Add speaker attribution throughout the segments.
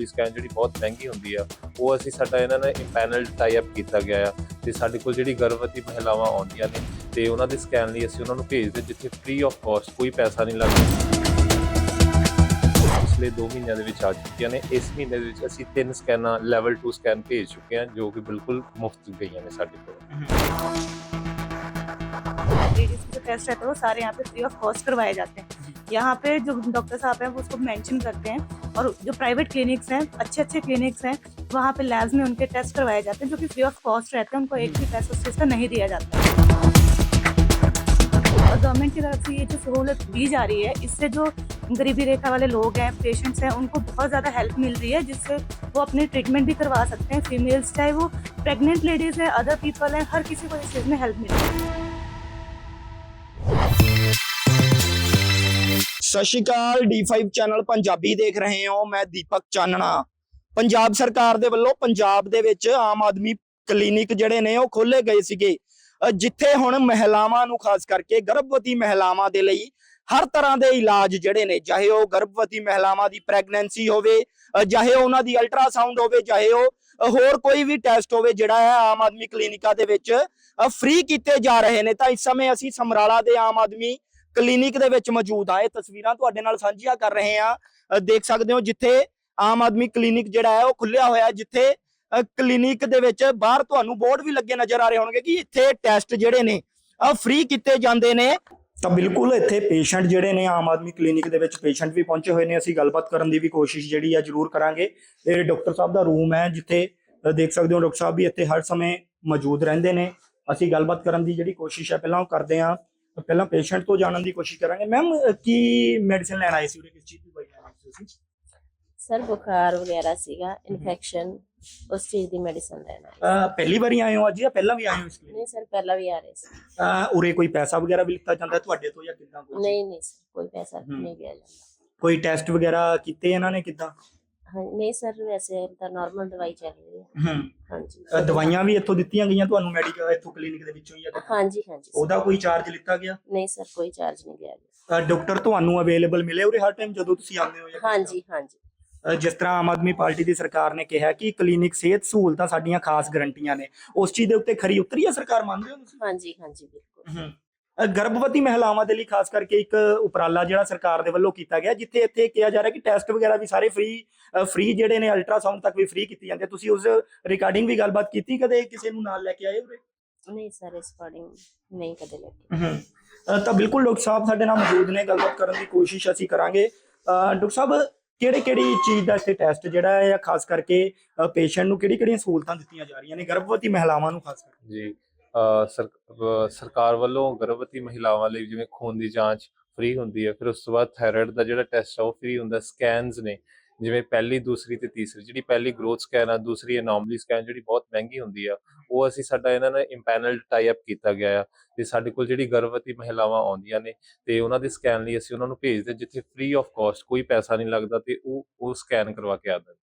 Speaker 1: Anomaly scan ਜਿਹੜੀ ਬਹੁਤ ਮਹਿੰਗੀ ਹੁੰਦੀ ਆ ਉਹ ਅਸੀਂ ਸਾਡਾ ਇਹਨਾਂ ਨੇ ਇੰਪੈਨਲ ਟਾਈ ਅਪ ਕੀਤਾ ਗਿਆ ਆ ਤੇ ਸਾਡੇ ਕੋਲ ਜਿਹੜੀ ਗਰਭਵਤੀ ਮਹਿਲਾਵਾਂ ਆਉਂਦੀਆਂ ਨੇ ਤੇ ਉਹਨਾਂ ਦੇ ਸਕੈਨ ਲਈ ਅਸੀਂ ਉਹਨਾਂ ਨੂੰ ਭੇਜਦੇ ਜਿੱਥੇ ਫ੍ਰੀ ਆਫ ਕਾਸਟ ਕੋਈ ਪੈਸਾ ਨਹੀਂ ਲੱਗਦਾ ਪਿਛਲੇ 2 ਮਹੀਨਿਆਂ ਦੇ ਵਿੱਚ ਆ ਚੁੱਕੀਆਂ ਨੇ ਇਸ ਮਹੀਨੇ ਦੇ ਵਿੱਚ ਅਸੀਂ ਤਿੰਨ ਸਕੈਨਾਂ ਲੈਵਲ 2 ਸਕੈਨ ਭੇਜ ਚੁੱਕੇ ਹਾਂ ਜੋ ਕਿ ਬਿਲਕੁਲ ਮੁਫਤ ਗਈਆਂ ਨੇ ਸਾਡੇ ਕੋਲ
Speaker 2: लेडीज के जो टेस्ट रहते हैं वो सारे यहाँ पे फ्री ऑफ कॉस्ट करवाए जाते हैं यहाँ पे जो डॉक्टर साहब हैं, वो उसको मेंशन करते हैं और जो प्राइवेट क्लिनिक्स हैं अच्छे अच्छे क्लिनिक्स हैं, वहाँ पे लैब्स में उनके टेस्ट करवाए जाते हैं, जो कि फ्री ऑफ़ कॉस्ट रहते हैं, उनको एक भी पैसा उस चीज़ का नहीं दिया जाता। और गवर्नमेंट की तरफ़ से ये जो सहूलत दी जा रही है, इससे जो गरीबी रेखा वाले लोग हैं, पेशेंट्स हैं, उनको बहुत ज़्यादा हेल्प मिल रही है, जिससे वो अपने ट्रीटमेंट भी करवा सकते हैं, फीमेल्स, चाहे वो प्रेग्नेंट लेडीज़ हैं, अदर पीपल हैं, हर किसी को इस चीज़ में हेल्प मिल रही है।
Speaker 3: ਸਤਿ ਸ਼੍ਰੀ ਅਕਾਲ D5 ਚੈਨਲ ਪੰਜਾਬੀ ਦੇਖ ਰਹੇ ਹੋ, ਮੈਂ ਦੀਪਕ ਚਾਨਣਾ। ਪੰਜਾਬ ਸਰਕਾਰ ਦੇ ਵੱਲੋਂ ਪੰਜਾਬ ਦੇ ਵਿੱਚ ਆਮ ਆਦਮੀ ਕਲੀਨਿਕ ਜਿਹੜੇ ਨੇ, ਉਹ ਖੋਲੇ ਗਏ ਸੀਗੇ। ਜਿੱਥੇ ਹੁਣ ਮਹਿਲਾਵਾਂ ਨੂੰ ਖਾਸ ਕਰਕੇ ਗਰਭਵਤੀ ਮਹਿਲਾਵਾਂ ਦੇ ਲਈ ਹਰ ਤਰ੍ਹਾਂ ਦੇ ਇਲਾਜ ਜਿਹੜੇ ਨੇ, ਚਾਹੇ ਉਹ ਗਰਭਵਤੀ ਮਹਿਲਾਵਾਂ ਦੀ ਪ੍ਰੈਗਨੈਂਸੀ ਹੋਵੇ ਚਾਹੇ ਉਹਨਾਂ ਦੀ ਅਲਟਰਾਸਾਊਂਡ ਹੋਵੇ, ਚਾਹੇ ਉਹ ਹੋਰ ਕੋਈ ਵੀ ਟੈਸਟ ਹੋਵੇ, ਜਿਹੜਾ ਹੈ ਆਮ ਆਦਮੀ ਕਲੀਨਿਕਾਂ ਦੇ ਵਿੱਚ ਫ੍ਰੀ ਕੀਤੇ ਜਾ ਰਹੇ ਨੇ। ਤਾਂ ਇਸ ਸਮੇਂ ਅਸੀਂ ਸਮਰਾਲਾ ਦੇ ਆਮ ਆਦਮੀ ਕਲੀਨਿਕ ਦੇ ਵਿੱਚ ਮੌਜੂਦ ਆ। ਇਹ ਤਸਵੀਰਾਂ ਤੁਹਾਡੇ ਨਾਲ ਸਾਂਝੀਆਂ ਕਰ ਰਹੇ ਆ ਦੇਖ ਸਕਦੇ ਹੋ ਜਿੱਥੇ ਆਮ ਆਦਮੀ ਕਲੀਨਿਕ ਜਿਹੜਾ ਹੈ, ਉਹ ਖੁੱਲਿਆ ਹੋਇਆ ਜਿੱਥੇ ਕਲੀਨਿਕ ਦੇ ਵਿੱਚ ਬਾਹਰ ਤੁਹਾਨੂੰ ਬੋਰਡ ਵੀ ਲੱਗੇ ਨਜ਼ਰ ਆ ਰਹੇ ਹੋਣਗੇ ਕਿ ਇੱਥੇ ਟੈਸਟ ਜਿਹੜੇ ਨੇ ਆ ਫ੍ਰੀ ਕੀਤੇ ਜਾਂਦੇ ਨੇ। ਤਾਂ ਬਿਲਕੁਲ ਇੱਥੇ ਪੇਸ਼ੈਂਟ ਜਿਹੜੇ ਨੇ, ਆਮ ਆਦਮੀ ਕਲੀਨਿਕ ਦੇ ਵਿੱਚ ਪੇਸ਼ੈਂਟ ਵੀ ਪਹੁੰਚੇ ਹੋਏ ਨੇ। ਅਸੀਂ ਗੱਲਬਾਤ ਕਰਨ ਦੀ ਵੀ ਕੋਸ਼ਿਸ਼ ਜਿਹੜੀ ਆ ਜ਼ਰੂਰ ਕਰਾਂਗੇ। ਇਹ ਡਾਕਟਰ ਸਾਹਿਬ ਦਾ ਰੂਮ ਹੈ, ਜਿੱਥੇ ਦੇਖ ਸਕਦੇ ਹੋ ਡਾਕਟਰ ਸਾਹਿਬ ਵੀ ਇੱਥੇ ਹਰ ਸਮੇਂ ਮੌਜੂਦ ਰਹਿੰਦੇ ਨੇ। ਅਸੀਂ ਗੱਲਬਾਤ ਕਰਨ ਦੀ ਜਿਹੜੀ ਕੋਸ਼ਿਸ਼ ਹੈ, ਪਹਿਲਾਂ ਉਹ ਕਰਦੇ ਹਾਂ। ਪਹਿਲਾਂ ਪੇਸ਼ੈਂਟ ਤੋਂ ਜਾਣਨ ਦੀ ਕੋਸ਼ਿਸ਼ ਕਰਾਂਗੇ। ਮੈਮ ਕੀ ਮੈਡੀਸਿਨ ਲੈਣ ਆਏ ਸੀ ਉਰੇ? ਕਿਸ ਚੀਜ਼ ਦੀ ਦਵਾਈ ਲੈਣ ਆਏ ਸੀ ਤੁਸੀਂ?
Speaker 4: ਸਰ ਬੁਖਾਰ ਵਗੈਰਾ ਸੀਗਾ ਇਨਫੈਕਸ਼ਨ ਉਸ ਚੀਜ਼ ਦੀ ਮੈਡੀਸਨ ਲੈਣਾ
Speaker 3: ਪਹਿਲੀ ਵਾਰੀ ਆਏ ਹੋ ਅੱਜ ਜਾਂ ਪਹਿਲਾਂ ਵੀ ਆਏ ਹੋ ਇਸ ਲਈ
Speaker 4: ਨਹੀਂ ਸਰ ਪਹਿਲਾਂ ਵੀ ਆ ਰਹੇ ਸੀ।
Speaker 3: ਉਰੇ ਕੋਈ ਪੈਸਾ ਵਗੈਰਾ ਵੀ ਲਿੱਤਾ ਜਾਂਦਾ ਤੁਹਾਡੇ ਤੋਂ ਜਾਂ ਕਿੱਦਾਂ ਕੁਛ?
Speaker 4: ਨਹੀਂ ਨਹੀਂ ਸਰ ਕੋਈ ਪੈਸਾ। ਨਹੀਂ ਲਿਆ ਜਾਂਦਾ।
Speaker 3: ਕੋਈ ਟੈਸਟ ਵਗੈਰਾ ਕੀਤੇ ਇਹਨਾਂ ਨੇ ਕਿੱਦਾਂ?
Speaker 4: ਹਾਂ ਨਹੀਂ ਸਰ ਵੈਸੇ ਤਾਂ ਨਾਰਮਲ ਦਵਾਈ ਚੱਲ ਰਹੀ ਹੈ।
Speaker 3: ਹੂੰ।
Speaker 4: ਹਾਂਜੀ।
Speaker 3: ਅਹ ਦਵਾਈਆਂ ਵੀ ਇੱਥੋਂ ਦਿੱਤੀਆਂ ਗਈਆਂ ਤੁਹਾਨੂੰ ਮੈਡੀਕਲ ਇੱਥੋਂ ਕਲੀਨਿਕ ਦੇ ਵਿੱਚੋਂ ਜਾਂ ਕਿੱਥੋਂ?
Speaker 4: ਹਾਂਜੀ ਹਾਂਜੀ sir।
Speaker 3: ਉਹਦਾ ਕੋਈ ਚਾਰਜ ਲਿੱਤਾ ਗਿਆ?
Speaker 4: ਨਹੀਂ ਸਰ ਕੋਈ ਚਾਰਜ ਨਹੀਂ ਲਿਆ ਗਿਆ।
Speaker 3: ਅਹ ਡਾਕਟਰ ਤੁਹਾਨੂੰ ਅਵੇਲੇਬਲ ਮਿਲੇ ਉਰੇ ਹਰ ਟਾਈਮ ਜਦੋਂ ਤੁਸੀਂ ਆਉਂਦੇ ਹੋ ਜਾਂ?
Speaker 4: ਹਾਂਜੀ ਹਾਂਜੀ।
Speaker 3: ਜਿਸ ਤਰ੍ਹਾਂ ਆਮ ਆਦਮੀ ਪਾਰਟੀ ਦੀ ਸਰਕਾਰ ਨੇ ਕਿਹਾ ਕਿ ਕਲੀਨਿਕ ਸਿਹਤ ਸਹੂਲਤਾਂ ਸਾਡੀਆਂ ਖਾਸ ਗਰੰਟੀਆਂ ਨੇ ਉਸ ਚੀਜ਼ ਦੇ ਉੱਤੇ ਖਰੀ ਉਤਰੀ ਹੈ ਸਰਕਾਰ? ਮੰਨਦੇ ਹੋ ਤੁਸੀਂ?
Speaker 4: ਹਾਂਜੀ ਹਾਂਜੀ ਬਿਲਕੁਲ।
Speaker 3: ਹਮ। ਗਰਭਵਤੀ ਮਹਿਲਾਵਾਂ ਦੇ ਲਈ ਖਾਸ ਕਰਕੇ ਇੱਕ ਉਪਰਾਲਾ ਜਿਹੜਾ ਸਰਕਾਰ ਦੇ ਵੱਲੋਂ ਕੀਤਾ ਗਿਆ ਜਿੱਥੇ ਇੱਥੇ ਕਿਹਾ ਜਾ ਰਿਹਾ ਕਿ ਟੈਸਟ ਵਗੈਰਾ ਵੀ ਸਾਰੇ ਫ੍ਰੀ ਫ੍ਰੀ ਜਿਹੜੇ ਨੇ ਅਲਟਰਾਸਾਊਂਡ ਤੱਕ ਵੀ ਫ੍ਰੀ ਕੀਤੀ ਜਾਂਦੇ। ਤੁਸੀਂ ਉਸ ਰਿਕਾਰਡਿੰਗ ਵੀ ਗੱਲਬਾਤ ਕੀਤੀ ਕਦੇ ਕਿਸੇ ਨੂੰ ਨਾਲ ਲੈ ਕੇ ਆਏ ਉਰੇ?
Speaker 4: ਨਹੀਂ ਸਰ ਇਸ ਅਕੋਰਡਿੰਗ ਨਹੀਂ ਕਦੇ ਲੱਗੀ
Speaker 3: ਤਾਂ ਬਿਲਕੁਲ ਡਾਕਟਰ ਸਾਹਿਬ ਸਾਡੇ ਨਾਲ ਮੌਜੂਦ ਨੇ ਗੱਲਬਾਤ ਕਰਨ ਦੀ ਕੋਸ਼ਿਸ਼ ਅਸੀਂ ਕਰਾਂਗੇ। ਡਾਕਟਰ ਸਾਹਿਬ ਕਿਹੜੇ ਕਿਹੜੀ ਚੀਜ਼ ਦਾ ਇੱਥੇ ਟੈਸਟ ਜਿਹੜਾ ਹੈ ਜਾਂ ਖਾਸ ਕਰਕੇ ਪੇਸ਼ੈਂਟ ਨੂੰ ਕਿਹੜੀ ਕਿਹੜੀਆਂ ਸਹੂਲਤਾਂ ਦਿੱਤੀਆਂ ਜਾ ਰਹੀਆਂ ਨੇ ਗਰਭਵਤੀ ਮਹਿਲਾਵਾਂ ਨੂੰ ਖਾਸ ਕਰਕੇ?
Speaker 1: ਜੀ ਸਰਕਾਰ ਵੱਲੋਂ ਗਰਭਵਤੀ ਮਹਿਲਾਵਾਂ ਲਈ ਜਿਵੇਂ ਖੂਨ ਦੀ ਜਾਂਚ ਫ੍ਰੀ ਹੁੰਦੀ ਹੈ, ਫਿਰ ਉਸ ਤੋਂ ਬਾਅਦ ਥਾਇਰਾਇਡ ਦਾ ਜਿਹੜਾ ਟੈਸਟ ਆ ਉਹ ਫ੍ਰੀ ਹੁੰਦਾ ਸਕੈਨਸ ਨੇ, ਜਿਵੇਂ ਪਹਿਲੀ, ਦੂਸਰੀ ਤੇ ਤੀਸਰੀ, ਜਿਹੜੀ ਪਹਿਲੀ ਗਰੋਥ ਸਕੈਨ ਆ, ਦੂਸਰੀ ਅਨੋਮਲੀ ਸਕੈਨ ਜਿਹੜੀ ਬਹੁਤ ਮਹਿੰਗੀ ਹੁੰਦੀ ਆ, ਉਹ ਅਸੀਂ ਸਾਡਾ ਇਹਨਾਂ ਨੇ ਇੰਪੈਨਲ ਟਾਈ ਅਪ ਕੀਤਾ ਗਿਆ ਆ, ਤੇ ਸਾਡੇ ਕੋਲ ਜਿਹੜੀ ਗਰਭਵਤੀ ਮਹਿਲਾਵਾਂ ਆਉਂਦੀਆਂ ਨੇ, ਤੇ ਉਹਨਾਂ ਦੇ ਸਕੈਨ ਲਈ ਅਸੀਂ ਉਹਨਾਂ ਨੂੰ ਭੇਜਦੇ, ਜਿੱਥੇ ਫ੍ਰੀ ਆਫ ਕਾਸਟ ਕੋਈ ਪੈਸਾ ਨਹੀਂ ਲੱਗਦਾ, ਤੇ ਉਹ ਉਹ ਸਕੈਨ ਕਰਵਾ ਕੇ ਆਉਂਦੇ ਨੇ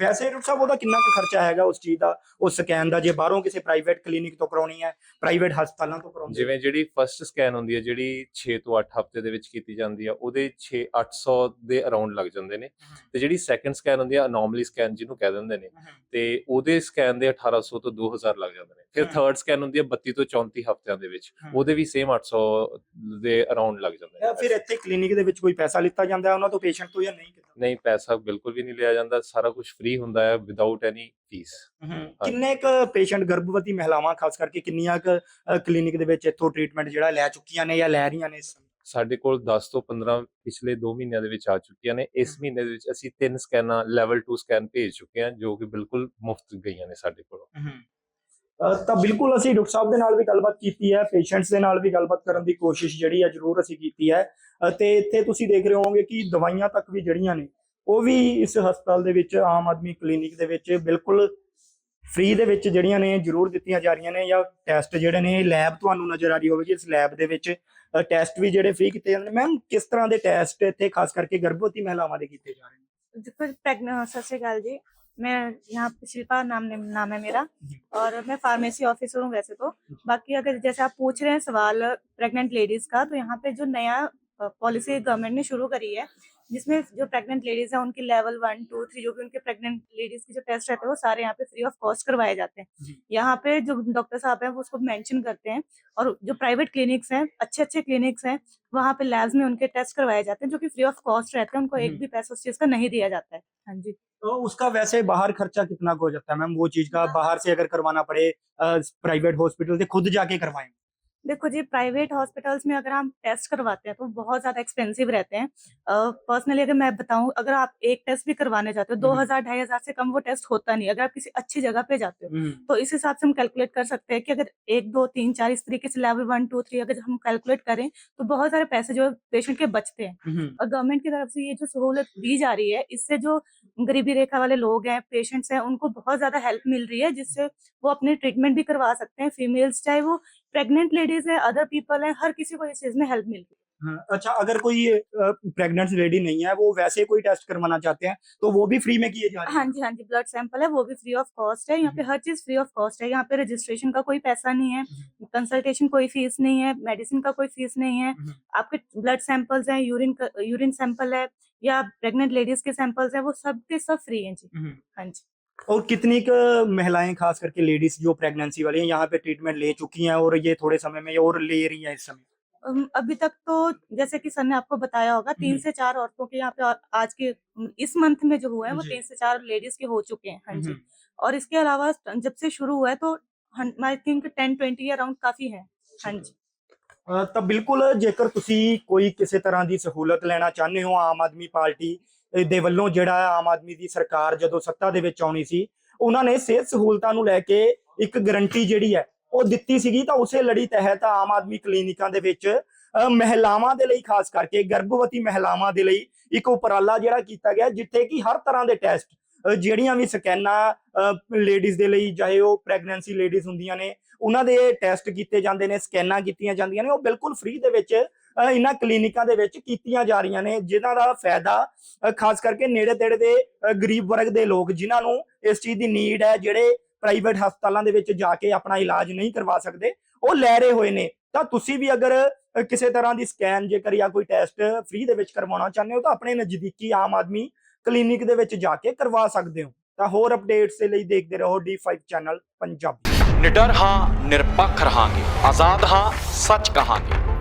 Speaker 3: ਵੈਸੇ ਡਾਕਟਰ ਸਾਹਿਬ ਉਹਦਾ ਕਿੰਨਾ ਕੁ ਖਰਚਾ ਹੈਗਾ ਉਸ ਚੀਜ਼ ਦਾ ਉਸ ਸਕੈਨ ਦਾ? ਜੇ ਬਾਹਰੋਂ ਕਿਸੇ ਪ੍ਰਾਈਵੇਟ ਕਲੀਨਿਕ ਤੋਂ ਕਰਾਉਣੀ ਹੈ ਪ੍ਰਾਈਵੇਟ ਹਸਪਤਾਲਾਂ ਤੋਂ ਕਰਾਉਂਦੇ
Speaker 1: ਜਿਵੇਂ ਜਿਹੜੀ ਫਰਸਟ ਸਕੈਨ ਹੁੰਦੀ ਹੈ ਜਿਹੜੀ 6 ਤੋਂ 8 ਹਫ਼ਤੇ ਦੇ ਵਿੱਚ ਕੀਤੀ ਜਾਂਦੀ ਆ ਉਹਦੇ 6 800 ਦੇ ਅਰਾਊਂਡ ਲੱਗ ਜਾਂਦੇ ਨੇ। ਤੇ ਜਿਹੜੀ ਸੈਕੰਡ ਸਕੈਨ ਹੁੰਦੀ ਆ ਅਨੋਮਲੀ ਸਕੈਨ ਜਿਹਨੂੰ ਕਹਿ ਦਿੰਦੇ ਨੇ ਤੇ ਉਹਦੇ ਸਕੈਨ ਦੇ 1800 ਤੋਂ 2000 ਲੱਗ ਜਾਂਦੇ ਨੇ। ਫਿਰ। ਥਰਡ ਸਕੈਨ ਹੁੰਦੀ ਆ 32 ਤੋਂ 34 ਹਫ਼ਤਿਆਂ ਦੇ ਵਿੱਚ। ਉਹਦੇ ਵੀ ਸੇਮ 800 ਦੇ ਅਰਾਊਂਡ ਲੱਗ ਜਾਂਦੇ ਨੇ।
Speaker 3: ਫਿਰ ਇੱਥੇ ਕਲੀਨਿਕ ਦੇ ਵਿੱਚ ਕੋਈ ਪੈਸਾ ਲਿੱਤਾ ਜਾਂਦਾ ਹੈ ਉਹਨਾਂ ਤੋਂ ਪੇਸ਼ੈਂਟ ਤੋਂ ਜਾਂ ਨਹੀਂ?
Speaker 1: ਨਹੀਂ ਪੈਸਾ ਬਿਲਕੁਲ ਵੀ ਨਹੀਂ ਲਿਆ ਜਾਂਦਾ ਸਾਰਾ ਕੁਝ ਫ੍ਰੀ ਹੁੰਦਾ ਹੈ ਵਿਦਆਊਟ ਐਨੀ ਫੀਸ
Speaker 3: ਕਿੰਨੇ ਕ ਪੇਸ਼ੈਂਟ ਗਰਭਵਤੀ ਮਹਿਲਾਵਾਂ ਖਾਸ ਕਰਕੇ ਕਿੰਨੀਆਂ ਕ ਕਲੀਨਿਕ ਦੇ ਵਿੱਚ ਇੱਥੋਂ ਟ੍ਰੀਟਮੈਂਟ ਜਿਹੜਾ ਲੈ ਚੁੱਕੀਆਂ ਨੇ ਜਾਂ ਲੈ ਰਹੀਆਂ ਨੇ?
Speaker 1: ਸਾਡੇ ਕੋਲ 10 ਤੋਂ 15 ਪਿਛਲੇ 2 ਮਹੀਨਿਆਂ ਦੇ ਵਿੱਚ ਆ ਚੁੱਕੀਆਂ ਨੇ। ਇਸ ਮਹੀਨੇ ਦੇ ਵਿੱਚ ਅਸੀਂ ਤਿੰਨ ਸਕੈਨਾਂ ਲੈਵਲ 2 ਸਕੈਨ ਭੇਜ ਚੁੱਕੇ ਹਾਂ ਜੋ ਕਿ ਬਿਲਕੁਲ ਮੁਫਤ ਗਈਆਂ ਨੇ ਸਾਡੇ ਕੋਲੋਂ।
Speaker 3: ਤਾਂ ਬਿਲਕੁਲ ਅਸੀਂ ਡਾਕਟਰ ਸਾਹਿਬ ਦੇ ਨਾਲ ਵੀ ਗੱਲਬਾਤ ਕੀਤੀ ਹੈ, ਪੇਸ਼ੈਂਟਸ ਦੇ ਨਾਲ ਵੀ ਗੱਲਬਾਤ ਕਰਨ ਦੀ ਕੋਸ਼ਿਸ਼ ਜਿਹੜੀ ਹੈ ਜ਼ਰੂਰ ਅਸੀਂ ਕੀਤੀ ਹੈ। ਤੇ ਇੱਥੇ ਤੁਸੀਂ ਦੇਖ ਰਹੇ ਹੋਵੋਗੇ ਕਿ ਦਵਾਈਆਂ ਤੱਕ ਵੀ ਜਿਹੜੀਆਂ ਨੇ, ਉਹ ਵੀ ਇਸ ਹਸਪਤਾਲ ਦੇ ਵਿੱਚ ਆਮ ਆਦਮੀ ਕਲੀਨਿਕ ਦੇ ਵਿੱਚ ਬਿਲਕੁਲ ਫ੍ਰੀ ਦੇ ਵਿੱਚ ਜਿਹੜੀਆਂ ਨੇ ਜ਼ਰੂਰ ਦਿੱਤੀਆਂ ਜਾ ਰਹੀਆਂ ਨੇ ਜਾਂ ਟੈਸਟ ਜਿਹੜੇ ਨੇ ਲੈਬ ਤੁਹਾਨੂੰ ਨਜ਼ਰ ਆ ਰਹੀ ਹੋਵੇਗੀ, ਇਸ ਲੈਬ ਦੇ ਵਿੱਚ ਟੈਸਟ ਵੀ ਜਿਹੜੇ ਫ੍ਰੀ ਕੀਤੇ ਜਾਂਦੇ ਨੇ। ਮੈਮ ਕਿਸ ਤਰ੍ਹਾਂ ਦੇ ਟੈਸਟ ਇੱਥੇ ਖਾਸ ਕਰਕੇ ਗਰਭਵਤੀ ਮਹਿਲਾਵਾਂ ਦੇ ਕੀਤੇ ਜਾ ਰਹੇ ਨੇ?
Speaker 2: ਦੇਖੋ ਪ੍ਰੈਗਨੈਂਸੀ ਸਸੇ ਗੱਲ ਜੀ। मैं यहाँ शिल्पा नाम नाम है मेरा और मैं फार्मेसी ऑफिसर हूँ वैसे तो। बाकी अगर जैसे आप पूछ रहे हैं सवाल प्रेग्नेंट लेडीज़ का तो यहाँ पे जो नया पॉलिसी गवर्नमेंट ने शुरू करी है जिसमें जो प्रेग्नेंट लेडीज़ हैं उनकी लेवल वन टू थ्री जो भी उनके प्रेग्नेंट लेडीज़ के जो टेस्ट रहते हैं वो सारे यहाँ पे फ्री ऑफ़ कॉस्ट करवाए जाते हैं। यहाँ पे जो डॉक्टर साहब हैं वो उसको मेंशन करते हैं और जो प्राइवेट क्लिनिक्स हैं अच्छे अच्छे क्लिनिक्स हैं वहाँ पे लैब्स में उनके टेस्ट करवाए जाते हैं जो कि फ्री ऑफ़ कॉस्ट रहते हैं उनको एक। भी पैसा उस चीज़ का नहीं दिया जाता है। हाँ जी।
Speaker 3: उसका वैसे बाहर खर्चा कितना को हो जाता है मैम वो चीज का
Speaker 2: हाँ।
Speaker 3: बाहर से अगर करवाना पड़े प्राइवेट हॉस्पिटल से खुद जाके करवाएं
Speaker 2: देखो जी प्राइवेट हॉस्पिटल्स में अगर हम टेस्ट करवाते हैं तो बहुत ज़्यादा एक्सपेंसिव रहते हैं। पर्सनली अगर मैं बताऊँ अगर आप एक टेस्ट भी करवाने जाते हो दो
Speaker 3: हम्म।
Speaker 2: हज़ार ढाई हज़ार से कम वो टेस्ट होता नहीं अगर आप किसी अच्छी जगह पे जाते हो
Speaker 3: हम्म,
Speaker 2: तो इस हिसाब से हम कैलकुलेट कर सकते हैं कि अगर एक दो तीन चार इस तरीके से लेवल वन टू थ्री अगर हम कैलकुलेट करें तो बहुत सारे पैसे जो पेशेंट के बचते हैं।
Speaker 3: हम्म,
Speaker 2: और गवर्नमेंट की तरफ़ से ये जो सहूलत दी जा रही है इससे जो गरीबी रेखा वाले लोग हैं पेशेंट्स हैं उनको बहुत ज़्यादा हेल्प मिल रही है जिससे वो अपने ट्रीटमेंट भी करवा सकते हैं फीमेल्स चाहे वो प्रेग्नेंट लेडीज़ है अदर पीपल है हर किसी को इस चीज़ में हेल्प मिल रही है।
Speaker 3: हाँ, अच्छा अगर कोई प्रेग्नेंट लेडी नहीं है वो वैसे कोई टेस्ट करवाना चाहते हैं तो वो भी फ्री में किए जा रहे
Speaker 2: हाँ?
Speaker 3: हैं
Speaker 2: जी हाँ जी ब्लड सैंपल है वो भी फ्री ऑफ़ कॉस्ट है यहाँ पे हर चीज़ फ्री ऑफ़ कॉस्ट है यहाँ पे रजिस्ट्रेशन का कोई पैसा नहीं है कंसल्टेशन कोई फ़ीस नहीं है मेडिसिन का कोई फ़ीस नहीं है
Speaker 3: हम्म।
Speaker 2: आपके ब्लड सैंपल्स है यूरिन यूरिन सैंपल है या प्रेग्नेंट लेडीज़ के सैंपल्स है वो सब के सब फ्री है जी।
Speaker 3: हम्म।
Speaker 2: हाँ जी।
Speaker 3: और कितनी क महिलाएं खास करके लेडीज जो प्रेगनेंसी वाली हैं यहाँ पे ट्रीटमेंट ले चुकी हैं और ये थोड़े समय में और ले रही हैं इस समय
Speaker 2: अम, अभी तक तो जैसे कि सर ने आपको बताया होगा तीन
Speaker 3: हम्म।
Speaker 2: से चार औरतों के यहाँ पे और आज के अम, इस मंथ में जो हुआ है वो
Speaker 3: जी।
Speaker 2: तीन से चार लेडीज के हो चुके हैं हाँ जी
Speaker 3: हम्म,
Speaker 2: और इसके अलावा जब से शुरू हुआ है तो I think ten twenty around काफी है हाँ जी
Speaker 3: ਅ, ਤਾਂ ਬਿਲਕੁਲ ਜੇਕਰ ਤੁਸੀਂ ਕੋਈ ਕਿਸੇ ਤਰ੍ਹਾਂ ਦੀ ਸਹੂਲਤ ਲੈਣਾ ਚਾਹੁੰਦੇ ਹੋ ਆਮ ਆਦਮੀ ਪਾਰਟੀ ਅ, ਦੇ ਵੱਲੋਂ ਜਿਹੜਾ ਆਮ ਆਦਮੀ ਦੀ ਸਰਕਾਰ ਜਦੋਂ ਸੱਤਾ ਦੇ ਵਿੱਚ ਆਉਣੀ ਸੀ, ਉਹਨਾਂ ਨੇ ਸਿਹਤ ਸਹੂਲਤਾਂ ਨੂੰ ਲੈ ਕੇ ਇੱਕ ਗਰੰਟੀ ਜਿਹੜੀ ਹੈ, ਉਹ ਦਿੱਤੀ ਸੀਗੀ ਤਾਂ ਉਸੇ ਲੜੀ ਤਹਿਤ ਆਮ ਆਦਮੀ ਕਲੀਨਿਕਾਂ ਦੇ ਵਿੱਚ ਮਹਿਲਾਵਾਂ ਦੇ ਲਈ ਖਾਸ ਕਰਕੇ ਗਰਭਵਤੀ ਮਹਿਲਾਵਾਂ ਦੇ ਲਈ ਇੱਕ ਉਪਰਾਲਾ ਜਿਹੜਾ ਕੀਤਾ ਗਿਆ ਜਿੱਥੇ ਕਿ ਹਰ ਤਰ੍ਹਾਂ ਦੇ ਟੈਸਟ ਜਿਹੜੀਆਂ ਵੀ ਸਕੈਨਾਂ ਲੇਡੀਜ਼ ਦੇ ਲਈ ਚਾਹੇ ਉਹ ਪ੍ਰੈਗਨੈਂਸੀ ਲੇਡੀਜ਼ ਹੁੰਦੀਆਂ ਨੇ, ਉਹਨਾਂ ਦੇ ਟੈਸਟ ਕੀਤੇ ਜਾਂਦੇ ਨੇ, ਸਕੈਨਾਂ ਕੀਤੀਆਂ ਜਾਂਦੀਆਂ ਨੇ, ਉਹ ਬਿਲਕੁਲ ਫ੍ਰੀ ਦੇ ਵਿੱਚ ਇਹਨਾਂ ਕਲੀਨਿਕਾਂ ਦੇ ਵਿੱਚ ਕੀਤੀਆਂ ਜਾ ਰਹੀਆਂ ਨੇ, ਜਿਨ੍ਹਾਂ ਦਾ ਫਾਇਦਾ ਖਾਸ ਕਰਕੇ ਨੇੜੇ ਤੇੜੇ ਦੇ ਗਰੀਬ ਵਰਗ ਦੇ ਲੋਕ, ਜਿਨ੍ਹਾਂ ਨੂੰ ਇਸ ਚੀਜ਼ ਦੀ ਨੀਡ ਹੈ, ਜਿਹੜੇ ਪ੍ਰਾਈਵੇਟ ਹਸਪਤਾਲਾਂ ਦੇ ਵਿੱਚ ਜਾ ਕੇ ਆਪਣਾ ਇਲਾਜ ਨਹੀਂ ਕਰਵਾ ਸਕਦੇ, ਉਹ ਲੈ ਰਹੇ ਹੋਏ ਨੇ। ਤਾਂ ਤੁਸੀਂ ਵੀ ਅਗਰ ਕਿਸੇ ਤਰ੍ਹਾਂ ਦੀ ਸਕੈਨ ਜੇਕਰ ਜਾਂ ਕੋਈ ਟੈਸਟ ਫ੍ਰੀ ਦੇ ਵਿੱਚ ਕਰਵਾਉਣਾ ਚਾਹੁੰਦੇ ਹੋ, ਤਾਂ ਆਪਣੇ ਨਜ਼ਦੀਕੀ ਆਮ ਆਦਮੀ ਕਲੀਨਿਕ ਦੇ ਵਿੱਚ ਜਾ ਕੇ ਕਰਵਾ ਸਕਦੇ ਹੋ। ਤਾਂ ਹੋਰ ਅਪਡੇਟਸ ਦੇ ਲਈ ਦੇਖਦੇ ਰਹੋ D5 ਚੈਨਲ ਪੰਜਾਬੀ।
Speaker 5: ਨਿਡਰ ਹਾਂ, ਨਿਰਪੱਖ ਰਹਾਂਗੇ। ਆਜ਼ਾਦ ਹਾਂ, ਸੱਚ ਕਹਾਂਗੇ।